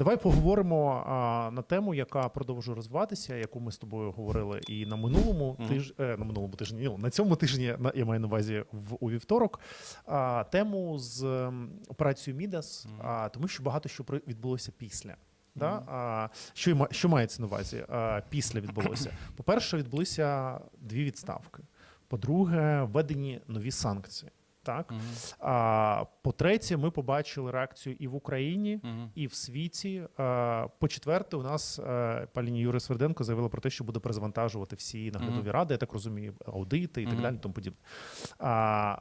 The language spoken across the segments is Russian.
Давай поговоримо а, на тему, яка продовжує розвиватися, яку ми з тобою говорили і на минулому Мгм. тиж... е, на минулому тижні, ну, на цьому тижні, на- я маю на увазі в у вівторок. А, тему з операцією Мідас, а, тому що багато що відбулося після. Да? А, що, що мається на увазі? А, після відбулося. По-перше, відбулися дві відставки. По-друге, введені нові санкції. Так? А, по-третє, ми побачили реакцію і в Україні, Мгм. і в світі. А, по-четверте, у нас е, пані Юрій Сверденко заявила про те, що буде перезавантажувати всі наглядові Мгм. ради, я так розумію, аудити і так Мгм. далі, тому подібне. А,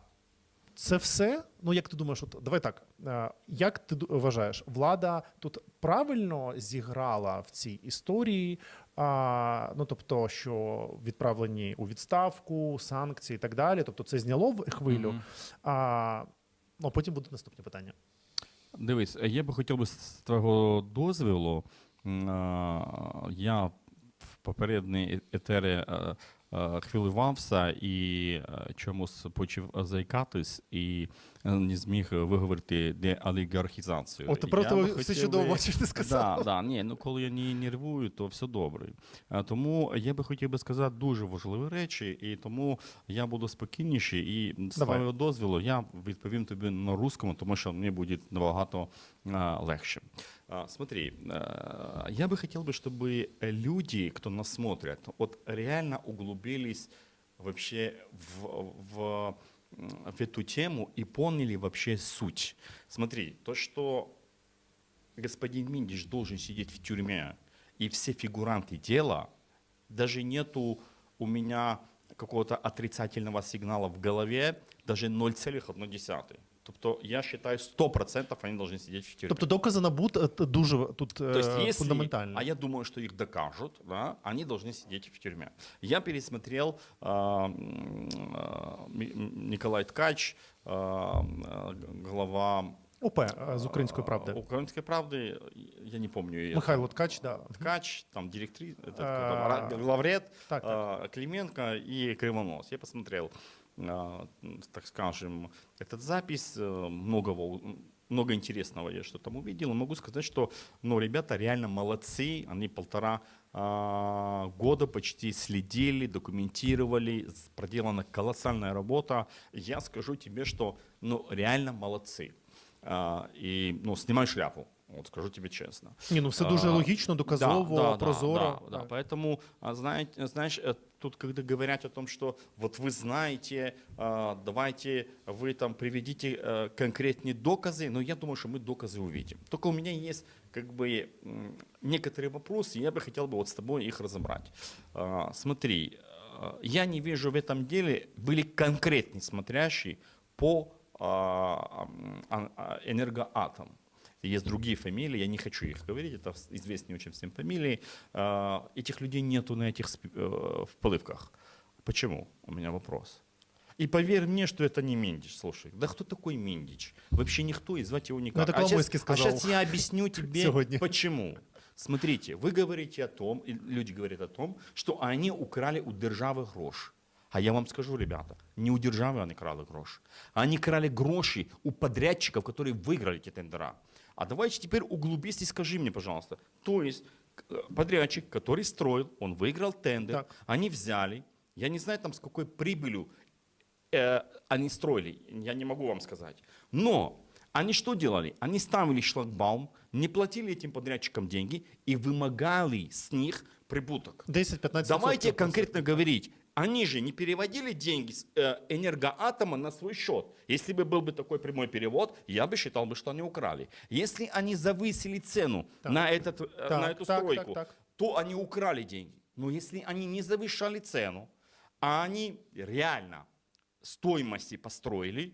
це все. Ну, як ти думаєш, от давай так. е, Як ти вважаєш, влада тут правильно зіграла в цій історії? А, ну тобто, що відправлені у відставку, санкції і так далі. Тобто, це зняло в- хвилю. Мгм. А, ну, а потім будуть наступні питання. Дивись, я би хотів би з твого дозволу. м, а, Я в попередній етері е, е, хвилювався і е, чомусь почав заїкатись і е, не зміг виговорити деолігархізацію. От просто би все чудово бачиш, ти сказав. Да, да, ні, ну коли я не нервую, то все добре. Тому я би хотів би сказати дуже важливі речі, і тому я буду спокійніший. І з твого дозволу я відповім тобі на русскому, тому що мені буде набагато легше. А, смотри, а, я бы хотел бы, чтобы люди, кто нас смотрят, вот реально углубились вообще в, в, в эту тему и поняли вообще суть. Смотри, то, что господин Миндич должен сидеть в тюрьме, и все фигуранты дела, даже нету у меня какого-то отрицательного сигнала в голове, даже 0,1. Тобто я считаю, 100% они должны сидеть в тюрьме. Тобто докази НАБУ т- т- дуже тут То есть, е, если, фундаментальні. а я думаю, что их докажут, да, они должны сидеть в тюрьме. Я пересмотрел а, м, а, Ми- Николай Ткач, а, а, глава ОП е, з української правди. а, Украинской правды, я не помню ее. Михайло Ткач, да. Ткач, там директриса, это кто А, там, ра- главред, так, а, Клименко и Кривонос. Я посмотрел, а, так скажем, этот запись, э, многого, много интересного я что там увидел. И могу сказать, что ну, ребята реально молодцы. Они полтора а, года почти следили, документировали, проделана колоссальная работа. Я скажу тебе, что ну, реально молодцы. А, и ну, снимай шляпу, вот скажу тебе честно. Ні, ну все дуже А, логічно, доказово, да, да, прозоро. Да, да, Поэтому, а, знаете, знаешь, э, тут, когда говорят о том, что вот вы знаете, а, давайте вы там приведите э, конкретные доказы, но я думаю, что мы доказы увидим. Только у меня есть как бы некоторые вопросы, я бы хотел бы вот с тобой их разобрать. А, Смотри, э, я не вижу в этом деле, были конкретные смотрящие по а, энергоатом. Есть другие фамилии, я не хочу их говорить, это известные очень всем фамилии. А, Этих людей нету на этих э, вплывках. Почему? У меня вопрос. И поверь мне, что это не Миндич. Слушай, да кто такой Миндич? Вообще никто, и звать его никак. Ну, а, сейчас, сказал. а сейчас я объясню тебе, Сегодня. почему. Смотрите, вы говорите о том, и люди говорят о том, что они украли у держави грош. А я вам скажу, ребята, не у держави они крали грош. Они крали гроши у подрядчиков, которые выиграли эти тендера. А давайте теперь углубись и скажи мне, пожалуйста. То есть э, подрядчик, который строил, он выиграл тендер, Так. они взяли, я не знаю там с какой прибылью э, они строили, я не могу вам сказать. Но они что делали? Они ставили шлагбаум, не платили этим подрядчикам деньги и вымогали с них прибуток. 10-15 Давайте конкретно говорить. Они же не переводили деньги с э, энергоатома на свой счет. Если бы был бы такой прямой перевод, я бы считал, бы, что они украли. Если они завысили цену Так. на, этот, э, Так, на эту так, стройку, так, так. то они украли деньги. Но если они не завышали цену, а они реально стоимости построили,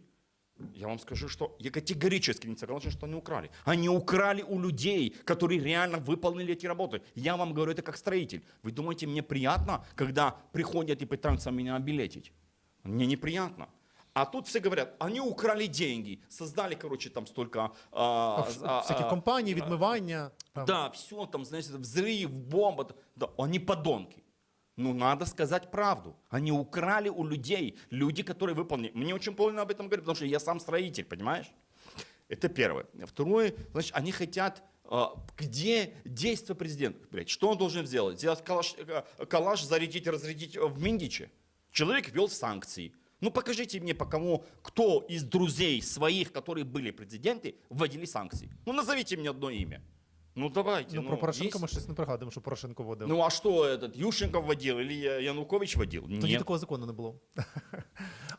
я вам скажу, что я категорически не согласен, что они украли. Они украли у людей, которые реально выполнили эти работы. Я вам говорю это как строитель. Вы думаете, мне приятно, когда приходят и пытаются меня обелетить? Мне неприятно. А тут все говорят, они украли деньги, создали, короче, там столько... а, а, Всякі а, компанії, відмивання. там. да, все там, знаете, взрыв, бомба. Да, они подонки. Ну, надо сказать правду. Они украли у людей, люди, которые выполнили. Мне очень больно об этом говорить, потому что я сам строитель, понимаешь? Это первое. Второе, значит, они хотят А, Где действие президента? Блядь, что он должен сделать? Сделать калаш, э, калаш зарядить, разрядить в Миндиче? Человек ввел санкции. Ну покажите мне, по кому, кто из друзей своих, которые были президенты, вводили санкции. Ну назовите мне одно имя. Ну давайте. Ну, про Порошенка есть? ми щось не пригадуємо, що Порошенко вводив. Ну а что этот, Ющенко вводил или Я- Янукович вводил? Тоді Нет. такого закону не було.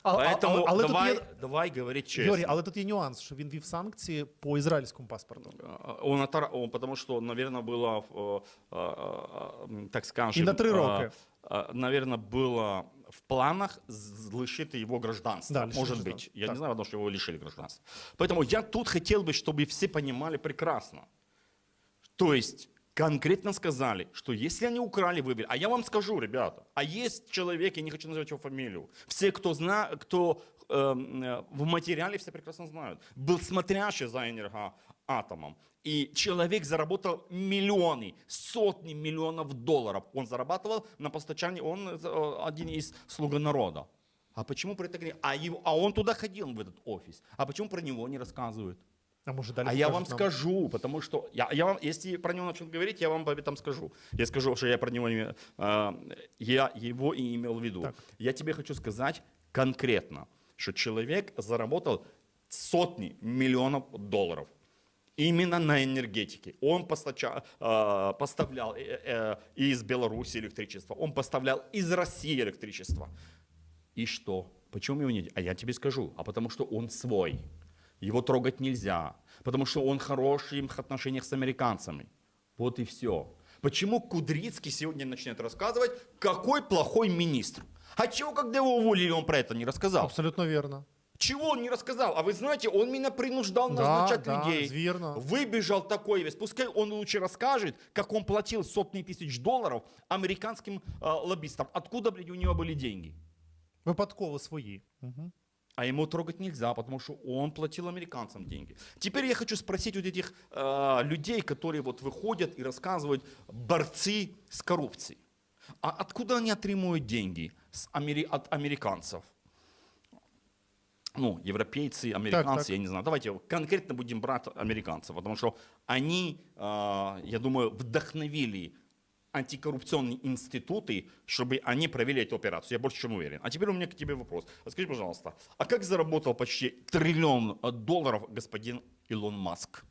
А- а- Поэтому але, але давай, тут є, давай говорить честно. Юрій, але тут є нюанс, що він вів санкції по ізраїльському паспорту. А, Он, отор- он, потому что, наверное, было, э, э, э, так скажем... И на три э, роки. э, Наверное, было в планах з- лишити его гражданства. Да, лишить Может быть. гражданства. Я Так. не знаю, потому что его лишили гражданства. Поэтому я тут хотел бы, чтобы все понимали прекрасно. То есть конкретно сказали, что если они украли выбор, а я вам скажу, ребята, а есть человек, я не хочу называть его фамилию, все, кто знает, кто эм, э, в материале все прекрасно знают, был смотрящий за энергоатомом, и человек заработал миллионы, сотни миллионов долларов. Он зарабатывал на постачании, он э, один из слуга народа. А почему про это? А, его- а он туда ходил, в этот офис. А почему про него не рассказывают? А може далі А я вам нам? скажу, потому что я, я вам, если про него начнут говорить, я вам об этом скажу. Я скажу, что я про него не, э, я его и имел в виду. Так. Я тебе хочу сказать конкретно, что человек заработал сотни миллионов долларов именно на энергетике. Он постача- э, поставлял э, э, из Беларуси электричество, он поставлял из России электричество. И что? Почему его нет? А я тебе скажу. А потому что он свой Его трогать нельзя. Потому что он в хороших отношениях с американцами. Вот и все. Почему Кудрицкий сегодня начнет рассказывать, какой плохой министр? А чего, когда его уволили, он про это не рассказал? Абсолютно вірно. Чего он не рассказал? А вы знаете, он меня принуждал Да, назначать да, людей. звірно. Выбежал такой весь. Пускай он лучше расскажет, как он платил сотни тысяч долларов американским э, лоббистам. Откуда, блядь, у него были деньги? Випадково свої. Угу. А ему трогать нельзя, потому что он платил американцам деньги. Теперь я хочу спросить вот этих э, людей, которые вот выходят и рассказывают, борцы с коррупцией. А откуда они отримывают деньги с амери- от американцев? Ну, европейцы, американцы, так. я не знаю. Давайте конкретно будем брать американцев, потому что они, э, я думаю, вдохновили антикоррупционные институты, чтобы они провели эту операцию. Я больше чем уверен. А теперь у меня к тебе вопрос. Скажи, пожалуйста, а как заработал почти триллион долларов господин Илон Маск?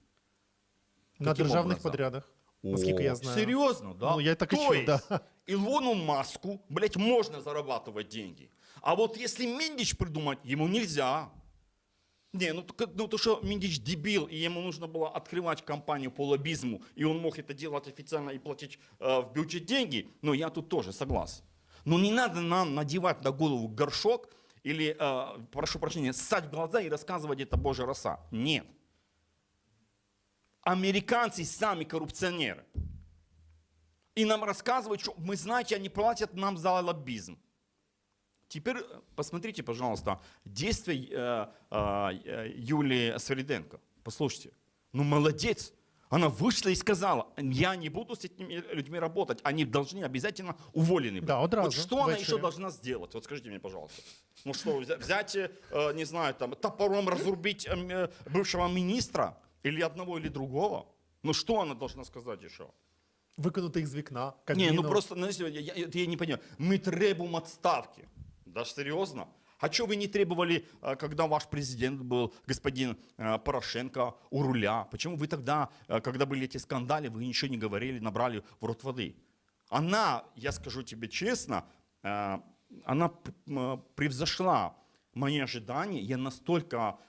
На Каким державних образом? подрядах. Наскільки я О, знаю. Серьезно, да? Ну, я так и То чув, есть, да. Илону Маску, блядь, можно зарабатывать деньги. А вот если Миндич придумать, ему нельзя. Не, ну, ну то, что Миндич дебил, и ему нужно было открывать компанию по лоббизму, и он мог это делать официально и платить э, в бюджет деньги, ну я тут тоже согласен. Но не надо нам надевать на голову горшок или, э, прошу прощения, ссать в глаза и рассказывать это Божья роса. Нет. Американцы сами коррупционеры. И нам рассказывают, что мы знаете, они платят нам за лоббизм. Теперь э, посмотрите, пожалуйста, действия э, э, Юлии Свириденко. Послушайте, ну молодец. Она вышла и сказала, я не буду с этими людьми работать, они должны обязательно уволены быть. Да, одразу, вот что она ввечері. еще должна сделать? Вот скажите мне, пожалуйста. Ну что, взя- взять, э, не знаю, там, топором разрубить эм, э, бывшего министра? Или одного, или другого? Ну что она должна сказать еще? Викинути їх з вікна. Не, Кабміну. ну просто, ну, если- я, я, я не понимаю. Мы требуем отставки. Да серьезно? А что вы не требовали, э, когда ваш президент был, господин э, Порошенко, у руля? Почему вы тогда, э, когда были эти скандалы, вы ничего не говорили, набрали в рот воды? Она, я скажу тебе честно, она превзошла мои ожидания. Я настолько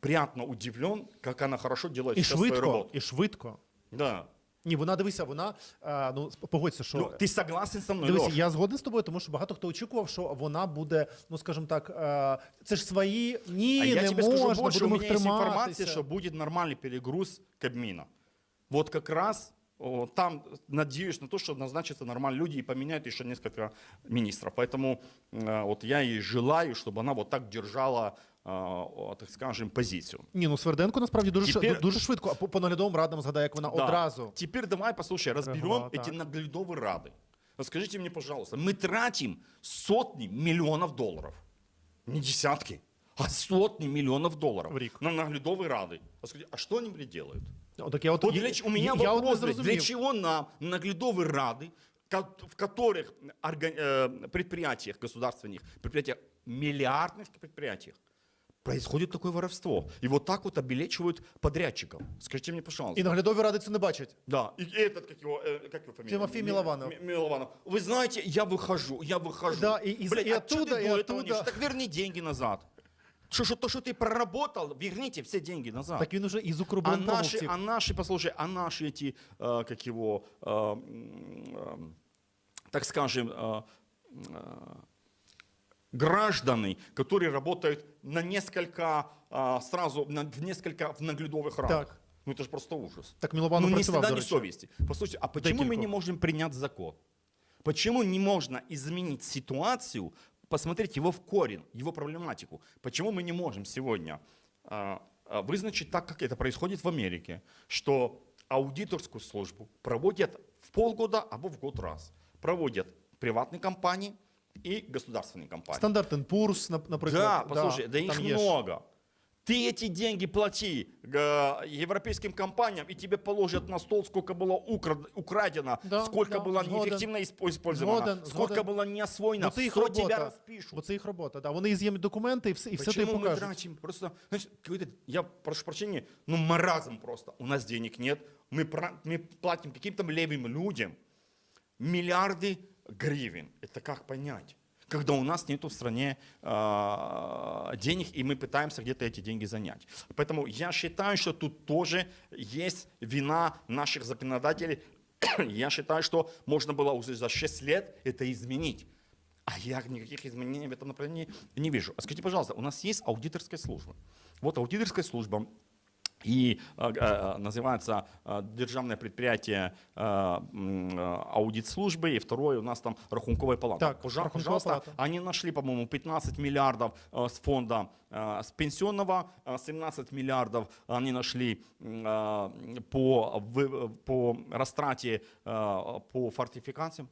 приятно удивлен, как она хорошо делает І сейчас свою швидко, работу. і швидко. Да. Ні, вона дивися, вона е, ну погодься, що Ну, ты согласен со мной, Дивись, Леш? я згоден з тобою, тому що багато хто очікував, що вона буде, ну скажімо так, е, це ж свої ні, А я не тебе можна, скажу больше, у будемо меня їх есть триматися. информация, что будет нормальный перегруз Кабмина. Вот как раз о, там надеюсь на то, что назначатся нормальные люди и поменяют еще несколько министров. Поэтому э, вот я и желаю, чтобы она вот так держала, э, о, так скажем, позицию. Ні, ну Сверденко насправді дуже Тепер- ш- дуже швидко. А по, по наглядовим радам згадає, як вона Да. одразу. Теперь давай, послушай, разберем Ага, эти так. наглядовые рады. Вот Скажите мне, пожалуйста, мы тратим сотни миллионов долларов. Не десятки, а сотни миллионов долларов В рік. на наглядовые рады. А скажите, а что они, блядь, делают? Отак я от, Вот я- для, ч- у меня я, я от не вопрос, блядь, зрозумів. для чего нам наглядовые рады, ко- в которых орга- э, предприятиях государственных, предприятиях, миллиардных предприятиях, происходит такое воровство. И вот так вот обелечивают подрядчиков. Скажите мне, пожалуйста. І наглядові ради це не бачать. Да, и этот, как его, э, как его фамилия? Тимофей Ми- Милованов. Ми- Милованов. Вы знаете, я выхожу, я выхожу. Да, и из- Блядь, и а чё оттуда, ты и до этого оттуда. не- Так верни деньги назад. Что, что, то, что ты проработал, верните все деньги назад. Так він уже із А Укроборонпрому наши, втік. а наши, послушай, а наши эти, э, как его, э, м, э, так скажем, э, э, граждане, которые работают на несколько, э, сразу, на, в несколько в наглядовых радах. Так. Ну это же просто ужас. Так Мілованов ну, ни працював, стыда, до ни речі. совести. Послушайте, а почему мы Декілько. не можем принять закон? Почему не можно изменить ситуацию, посмотреть его в корень, его проблематику? Почему мы не можем сегодня а, а, вызначить так, как это происходит в Америке, что аудиторскую службу проводят в полгода або в год раз. Проводят приватные компании и государственные компании. Стандарт Пурс, наприклад. Да, послушай, да, их там є ж. много. Ты эти деньги плати э, европейским компаниям, и тебе положат на стол, сколько было украд- украдено, Да, сколько да, было згоден. неэффективно исп- использовано, Згоден, сколько згоден. было не освоено. Бо це їх Все робота. тебя распишут. Бо це їх робота. Да. Вони з'їмуть документи і все, і все тобі Почему мы покажуть. тратим? Просто, знаешь, какой-то, я прошу прощения, ну маразм просто. У нас денег нет, мы, пра- мы платим каким-то левым людям миллиарды гривен. Это как понять? Когда у нас нету в стране а, денег, и мы пытаемся где-то эти деньги занять. Поэтому я считаю, что тут тоже есть вина наших законодателей. Я считаю, что можно было уже за 6 лет это изменить. А я никаких изменений в этом направлении не вижу. А скажите, пожалуйста, у нас есть аудиторская служба. Вот аудиторская служба и э, э, называется э, державное предприятие аудит службы, и второе у нас там рахунковая палата. Так, Пожа- Рахунковая пожалуйста, палата. они нашли, по-моему, 15 миллиардов с фонда с пенсионного, э, 17 миллиардов они нашли по, по растрате по фортификациям.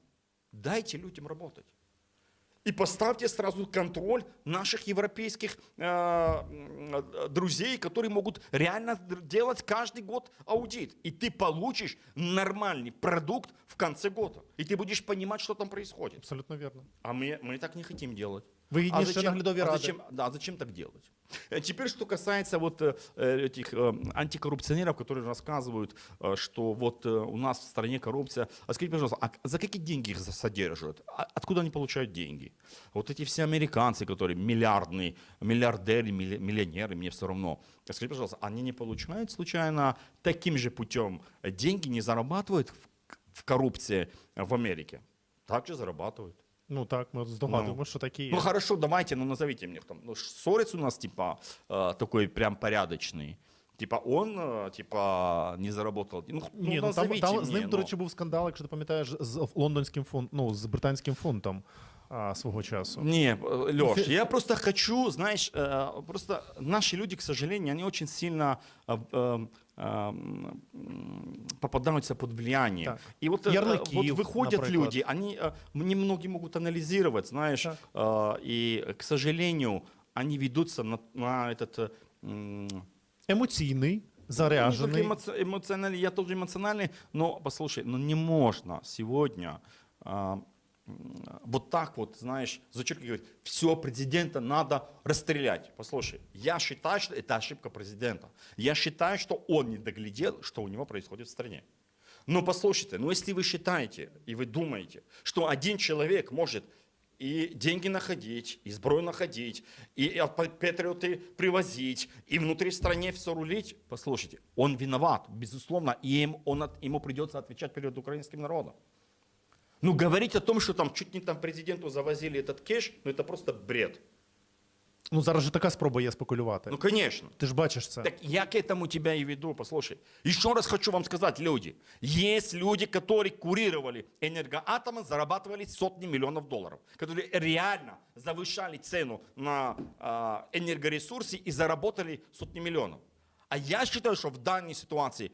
Дайте людям работать. И поставьте сразу контроль наших европейских э, друзей, которые могут реально делать каждый год аудит. И ты получишь нормальный продукт в конце года. И ты будешь понимать, что там происходит. Абсолютно вірно. А мы, мы так не хотим делать. Вигідніше а зачем, наглядові а ради. зачем, да, зачем так делать? Э, Теперь, что касается вот э, этих э, антикоррупционеров, которые рассказывают, э, что вот э, у нас в стране коррупция. А скажите, пожалуйста, а за какие деньги их за- содержат? А Откуда они получают деньги? Вот эти все американцы, которые миллиардные, миллиардеры, милли- миллионеры, мне все равно. А Скажите, пожалуйста, они не получают случайно таким же путем э, деньги, не зарабатывают в, в коррупции в Америке? Также зарабатывают. Ну так, ми здогадуємо, що такі є. Ну хорошо, давайте, ну назовите мне там. Ну, Сорец у нас типа э, такой прям порядочный. Типа он, э, типа, не заработал. Ну, х- ну, Ні, ну там, назовите там з мне, ним, до ну. речі, був скандал, якщо ти пам'ятаєш, з лондонським фонд, ну, з британським фунтом а, свого часу. Не, Леш, я просто хочу, знаешь, э, просто наши люди, к сожалению, они очень сильно э, э, э, попадаются под влияние. Так. И вот, э, Ярлыків, вот выходят наприклад. люди, они э, немногие могут анализировать, знаешь, Так. э, и, к сожалению, они ведутся на, на этот э, заряджений. только эмоци- эмоциональный, я тоже эмоциональный, но послушай, ну не можно сегодня а, вот так вот, знаешь, зачеркивать, говорить, все, президента надо расстрелять. Послушай, я считаю, что это ошибка президента. Я считаю, что он не доглядел, что у него происходит в стране. Но послушайте, ну если вы считаете и вы думаете, что один человек может и деньги находить, и сброю находить, и патриоты привозить, и внутри стране все рулить, послушайте, он виноват, безусловно, и им, он, ему придется отвечать перед украинским народом. Ну, говорить о том, что там чуть не там президенту завозили этот кеш, ну это просто бред. Ну зараз же така спроба є спекулювати. Ну, конечно. Ти ж бачиш це. Так я к этому тебя и веду, послушай. Еще раз хочу вам сказать, люди. Есть люди, которые курировали энергоатомы, зарабатывали сотни миллионов долларов. Которые реально завышали цену на а, энергоресурсы и заработали сотни миллионов. А я считаю, что в данной ситуации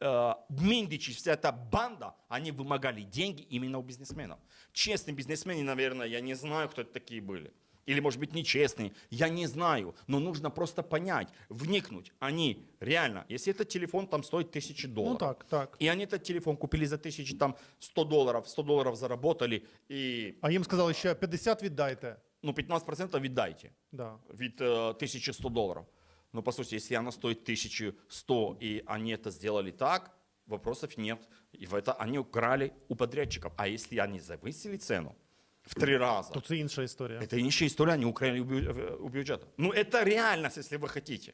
э, Миндичи, вся эта банда, они вымогали деньги именно у бизнесменов. Честные бизнесмены, наверное, я не знаю, кто это такие были. или, может быть, нечестные, я не знаю, но нужно просто понять, вникнуть. Они реально, если этот телефон там стоит тысячи долларов, Ну так, так. и они этот телефон купили за тысячи, там, 100 долларов, 100 долларов заработали, и, А їм сказали, ще 50 віддайте. ну, 15% віддайте. Да. від э, 1100 долларов. Но по сути, если она стоит 1100 и они это сделали так, вопросов нет. И в это они украли у подрядчиков. А если они завысили цену в три раза, То це інша історія. это нищая история, они украли у, бю- э, у бюджета. Ну это реальность, если вы хотите.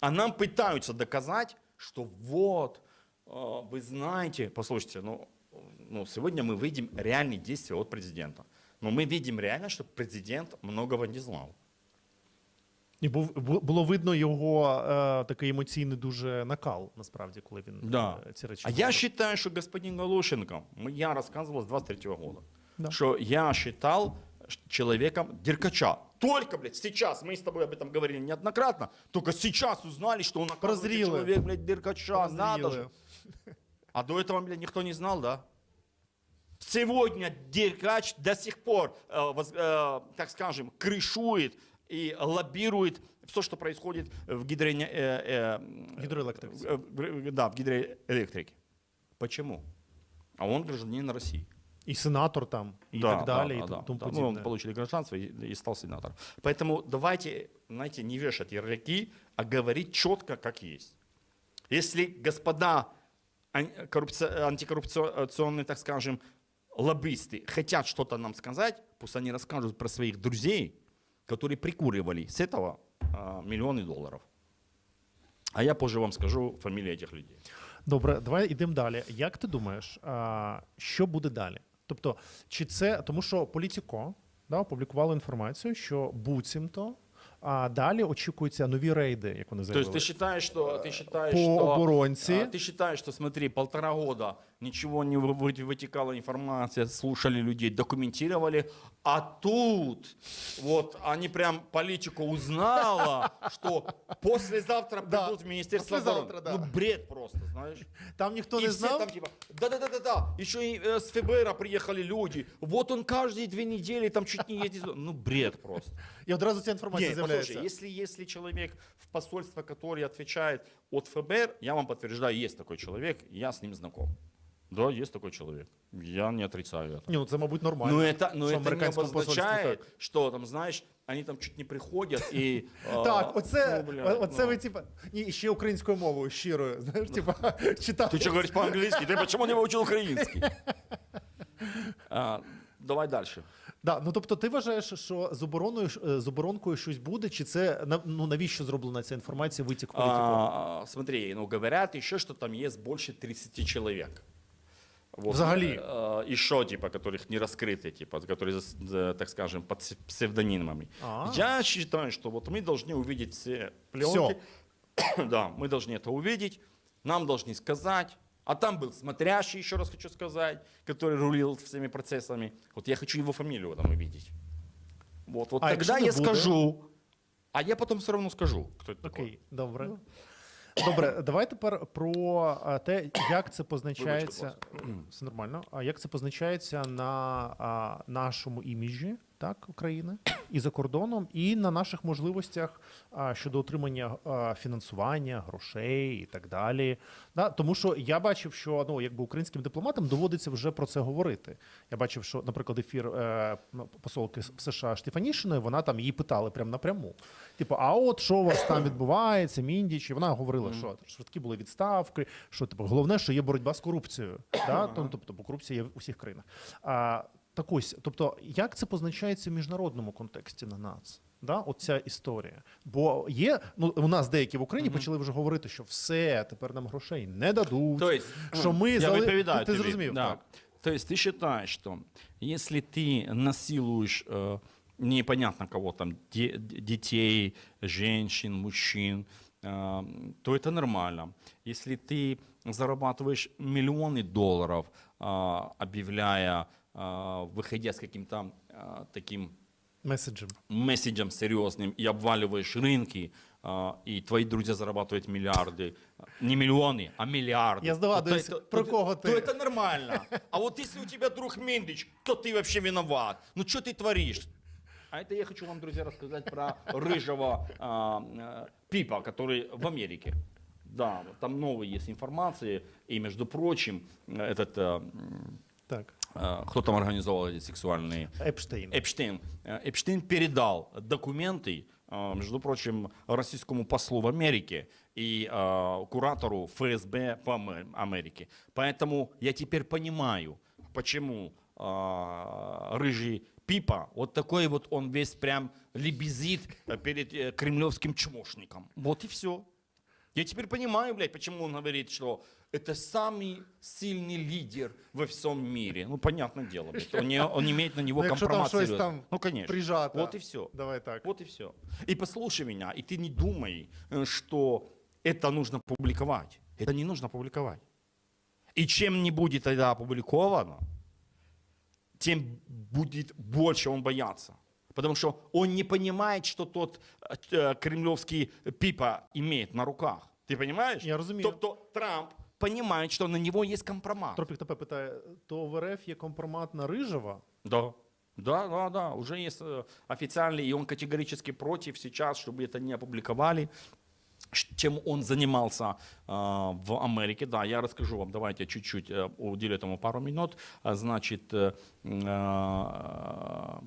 А нам пытаются доказать, что вот, э, вы знаете, послушайте, ну, ну сегодня мы видим реальные действия от президента. Но мы видим реально, что президент многого не знал. І був бу- було видно його е, такий емоційний дуже накал, насправді, коли він Да. е, ці речі. А я говорив. считаю, что господин Галушенко, мы- я рассказывал с 23 года, Да. что я считал ш- человеком деркача. Только, блядь, сейчас, мы с тобой об этом говорили неоднократно, только сейчас узнали, что он оказывается Прозрели. человек, блядь, деркача, надо же. Прозріли. А до этого, блядь, никто не знал, да? Сегодня Деркач до сих пор, э, воз- э, так скажем, крышует и лоббирует все, что происходит в гидроэне- э, э, Гидроэлектрике. э, в- Да, в гидроэлектрике. Почему? А он гражданин России. І сенатор там, і так далі, і да, тому да. Ну, подібне. он получили гражданство и, и стал сенатором. Поэтому давайте, знаете, не вешать ярлыки, а говорить четко, как есть. Если господа ан- коррупци- антикоррупционные, так скажем, лоббисты хотят что-то нам сказать, пусть они расскажут про своих друзей, которые прикуривали с этого а, миллионы долларов. А я позже вам скажу фамилии этих людей. Добре, давай йдемо далі. Як ти думаєш, а, що буде далі? Тобто, чи це тому, що Політіко да, опублікувало інформацію, що буцімто а далі очікуються нові рейди, як вони То заявили. есть ты считаешь, что ты считаешь, По что оборонці. а, ты считаешь, что смотри, полтора года ничего не вы- вы- вытекала информация, слушали людей, документировали, а тут вот они прям политику узнала, что послезавтра Да, придут в Министерство послезавтра, обороны. да. Ну бред просто, знаешь. Там ніхто И не все знав. там типа, да-да-да-да-да, еще и э, с ФБР приехали люди, вот он каждые две недели там чуть не ездит. Ну бред просто. І одразу ця інформація Нет, з'являється. послушай, если, если человек в посольство, который отвечает от ФБР, я вам подтверждаю, есть такой человек, я с ним знаком. Да, есть такой человек. Я не отрицаю это. Ні, ну це, мабуть, нормально. Но это, но що в это не американському посольстві обозначает, так. что там, знаешь, они там чуть не приходят и... а, Так, оце, ну, блядь, оце ну. ви типа. Ні, і ще українською мовою, щирою. Знаєш, типа, читати. Ты что говоришь по-английски? Ты почему не выучил украинский? А, Давай дальше. Да, ну тобто, ти вважаєш, що з обороною е, з оборонкою щось буде, чи це на- ну навіщо зроблена ця інформація витік в політику? А, смотри, ну говорят еще, что там есть больше 30 человек. Вот, Взагалі? э, еще, типа, которых не раскрыты, типа, которые, зас- за, так скажем, под пс- псевдонимами. А. Я считаю, что вот мы должны увидеть все пленки. да, мы должны это увидеть, нам должны сказать. А там был смотрящий, еще раз хочу сказать, который рулил всеми процессами. Вот я хочу его фамилию там увидеть. Вот, вот А тогда якщо не я буде? скажу. А я потом все равно скажу, кто это такой. Окей, добре. Добре, давай тепер про е, те, як це позначається. Все нормально. А як це позначається на а, нашому іміджі Так, України і за кордоном, і на наших можливостях а, щодо отримання а, фінансування, грошей і так далі. Да? Тому що я бачив, що ну, якби українським дипломатам доводиться вже про це говорити. Я бачив, що, наприклад, ефір е, посолки США Штефанішиної, вона там її питали прямо напряму. Типу, а от що у вас там відбувається, Міндіч? І вона говорила, що швидкі були відставки, що типу, головне, що є боротьба з корупцією. Да? Тобто, бо корупція є в усіх країнах. А, так ось, тобто, як це позначається в міжнародному контексті на нас? Да, оця історія. Бо є, ну у нас деякі в Україні почали вже говорити, що все, тепер нам грошей не дадуть. То есть, що ми я зали... відповідаю ти, ти тобі, зрозумів, да. так? То есть ты считаешь, что если ты насилуешь э, непонятно кого там, де- детей, женщин, мужчин, э, то это нормально. Если ты зарабатываешь миллионы долларов, э, объявляя, э, выходя с каким-то э, таким Меседжем. месседжем серьезным и обваливаешь рынки, а, и твои друзья зарабатывают миллиарды, не миллионы, а миллиарды. Я здогадуюсь, то, про то- кого то ты. это нормально. А вот если у тебя друг Миндич, то ты вообще виноват. Ну что ты творишь? А это я хочу вам, друзья, рассказать про рыжего а, э, Пипа, который в Америке. Да, там новая есть информация. И, между прочим, этот, м, Так. Э, кто там организовал эти сексуальные Епштейн. Эпштейн. Э, Эпштейн передал документы, э, между прочим, российскому послу в Америке и куратору ФСБ по Аме- Америке. Поэтому я теперь понимаю, почему рыжий Пипа, вот такой вот он весь прям лебезит перед кремлевским чмошником. Вот и все. Я теперь понимаю, блядь, почему он говорит, что это самый сильный лидер во всем мире. Ну, понятное дело, блядь. Он, не, он имеет на него Ну, там компромат серьезный. там Ну, конечно. прижато. Вот и все. Давай так. Вот и все. И послушай меня, и ты не думай, э, что это нужно публиковать. Это не нужно публиковать. И чем не будет тогда опубликовано, тем будет больше он бояться. Потому что он не понимает, что тот э, кремлевский пипа имеет на руках. Ты понимаешь? Я розумію. Тобто Трамп понимает, что на него есть компромат. Тропік тебе питає: то в РФ є компромат на Рижева? Да. Да, да, да, уже есть э, официальный, и он категорически против сейчас, чтобы это не опубликовали. Ш- Чем он занимался э, в Америке, да, я расскажу вам, давайте чуть-чуть э, уделю этому пару минут. А, Значит, э, э,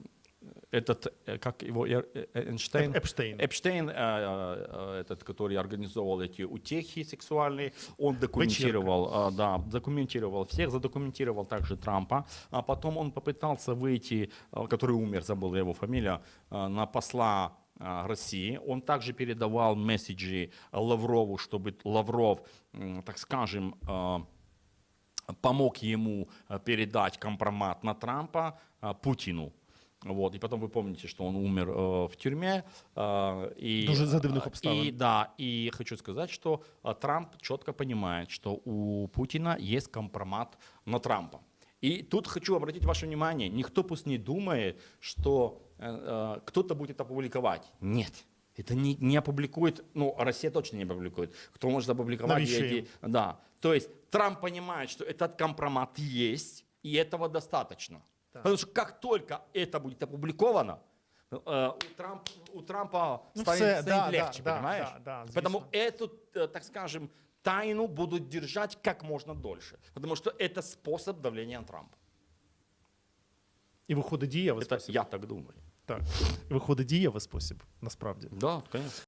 этот, э, как его, Э- Э- Эйнштейн? Эпштейн, э, э, этот, который организовал эти утехи сексуальные, он документировал, да, документировал всех, задокументировал также Трампа. А потом он попытался выйти, который умер, забыл его фамилия, на посла России. Он также передавал месседжи Лаврову, чтобы Лавров, так скажем, помог ему передать компромат на Трампа Путину. Вот. И потом вы помните, что он умер э, в тюрьме. э, и, Дуже за дивних э, обставин. И, да, и хочу сказать, что э, Трамп четко понимает, что у Путина есть компромат на Трампа. И тут хочу обратить ваше внимание, никто пусть не думает, что э, э, кто-то будет опубликовать. Нет. Это не, не опубликует, ну, Россия точно не опубликует. Кто может опубликовать Навіщо эти, да. То есть Трамп понимает, что этот компромат есть, и этого достаточно. Так. Потому что как только это будет опубликовано, э, у, Трамп, у Трампа Ну, станет, все, станет да, легче, да, да, понимаешь? да, да, Поэтому звісно. эту, э, так скажем, тайну будут держать как можно дольше. Потому что это способ давления на Трампа. І виходить дієвий Это спосіб. я так думаю. Так. І виходить дієвий спосіб, насправді. Да, конечно.